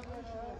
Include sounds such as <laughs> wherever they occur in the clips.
Ankara'ya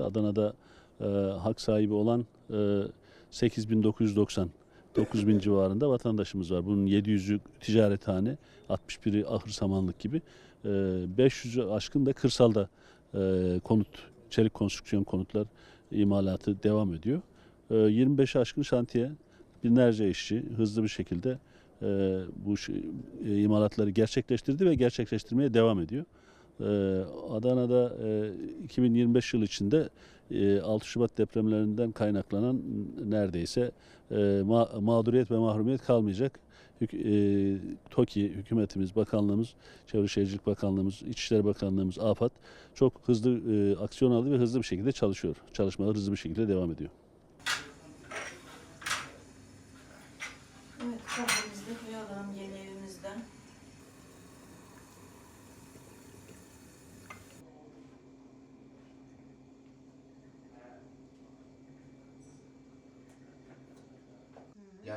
Adana'da e, hak sahibi olan e, 8990 9000 <laughs> civarında vatandaşımız var. Bunun 700'ü ticarethane, 61'i ahır samanlık gibi. E, 500'ü aşkın da kırsalda e, konut, çelik konstrüksiyon konutlar imalatı devam ediyor. E, 25'i aşkın şantiye, binlerce işçi hızlı bir şekilde e, bu e, imalatları gerçekleştirdi ve gerçekleştirmeye devam ediyor. Ee, Adana'da e, 2025 yıl içinde e, 6 Şubat depremlerinden kaynaklanan neredeyse e, ma- mağduriyet ve mahrumiyet kalmayacak. E, TOKİ, hükümetimiz, bakanlığımız, Çevre Şehircilik Bakanlığımız, İçişleri Bakanlığımız, AFAD çok hızlı e, aksiyon aldı ve hızlı bir şekilde çalışıyor. Çalışmalar hızlı bir şekilde devam ediyor. Evet, kahvemizde koyalım yeni evimizden.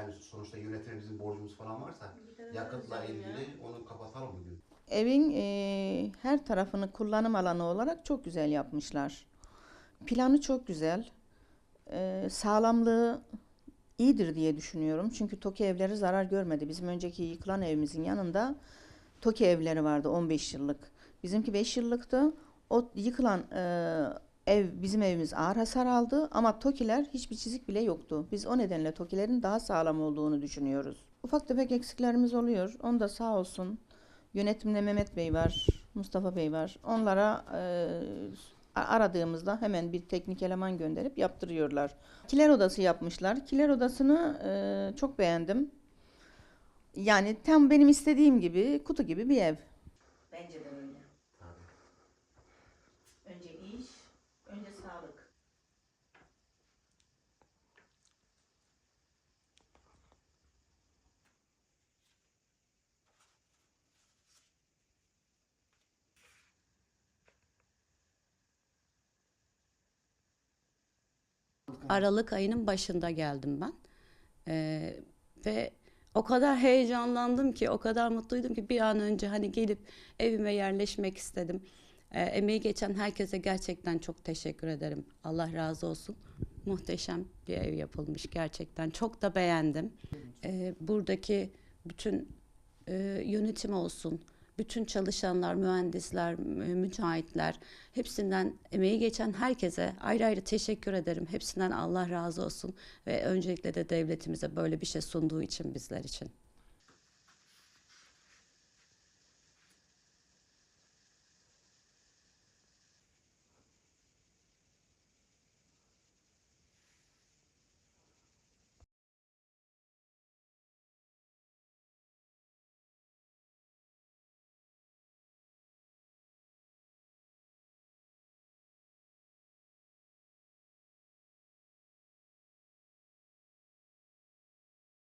Yani sonuçta yönetime bizim borcumuz falan varsa yakıtla ilgili onu kapatalım bugün. Evin eee, her tarafını kullanım alanı olarak çok güzel yapmışlar. Planı çok güzel. Eee, sağlamlığı iyidir diye düşünüyorum. Çünkü TOKİ evleri zarar görmedi. Bizim önceki yıkılan evimizin yanında TOKİ evleri vardı 15 yıllık. Bizimki 5 yıllıktı. O yıkılan eee, ev bizim evimiz ağır hasar aldı ama TOKİ'ler hiçbir çizik bile yoktu. Biz o nedenle TOKİ'lerin daha sağlam olduğunu düşünüyoruz. Ufak tefek eksiklerimiz oluyor. Onu da sağ olsun Yönetimde Mehmet Bey var, Mustafa Bey var. Onlara e, aradığımızda hemen bir teknik eleman gönderip yaptırıyorlar. Kiler odası yapmışlar. Kiler odasını e, çok beğendim. Yani tam benim istediğim gibi, kutu gibi bir ev. Bence de öyle. Önce iş, önce sağlık. Aralık ayının başında geldim ben. Ee, ve o kadar heyecanlandım ki, o kadar mutluydum ki bir an önce hani gelip evime yerleşmek istedim. Ee, emeği geçen herkese gerçekten çok teşekkür ederim. Allah razı olsun. Muhteşem bir ev yapılmış gerçekten. Çok da beğendim. Ee, buradaki bütün e, yönetim olsun, bütün çalışanlar, mühendisler, mü- müteahhitler, hepsinden emeği geçen herkese ayrı ayrı teşekkür ederim. Hepsinden Allah razı olsun ve öncelikle de devletimize böyle bir şey sunduğu için bizler için.